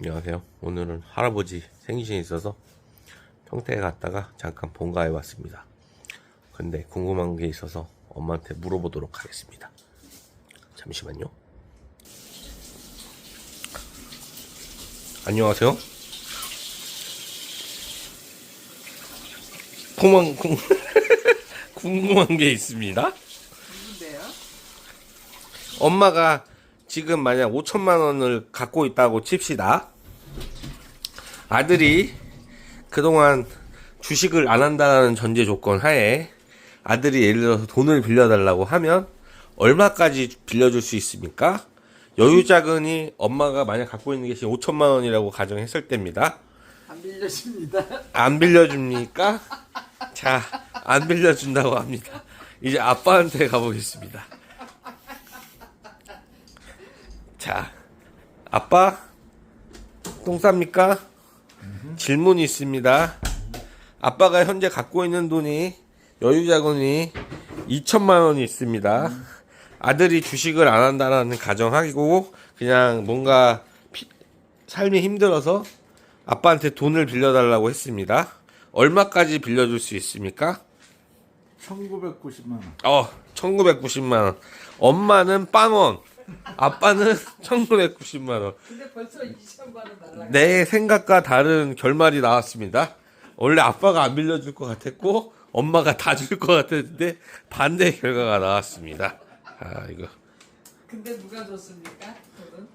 안녕하세요. 오늘은 할아버지 생신이 있어서 평택에 갔다가 잠깐 본가에 왔습니다. 근데 궁금한 게 있어서 엄마한테 물어보도록 하겠습니다. 잠시만요. 안녕하세요. 궁금한, 궁, 궁금한 게 있습니다. 엄마가 지금 만약 5천만 원을 갖고 있다고 칩시다. 아들이 그동안 주식을 안 한다는 전제 조건 하에 아들이 예를 들어서 돈을 빌려달라고 하면 얼마까지 빌려줄 수 있습니까? 여유 자금이 엄마가 만약 갖고 있는 게 지금 5천만 원이라고 가정했을 때입니다. 안 빌려줍니다. 안 빌려줍니까? 자, 안 빌려준다고 합니다. 이제 아빠한테 가보겠습니다. 자, 아빠, 똥 쌉니까? 질문이 있습니다. 아빠가 현재 갖고 있는 돈이, 여유자금이 2천만 원이 있습니다. 아들이 주식을 안 한다는 가정하고, 그냥 뭔가 피- 삶이 힘들어서 아빠한테 돈을 빌려달라고 했습니다. 얼마까지 빌려줄 수 있습니까? 1990만 원. 어, 1990만 원. 엄마는 빵원. 아빠는 1990만 원. 근데 벌써 2천만 원 날라. 내 생각과 다른 결말이 나왔습니다. 원래 아빠가 안 빌려줄 것 같았고 엄마가 다 줄 것 같았는데 반대 결과가 나왔습니다. 아, 이거 근데 누가 줬습니까? 돈은?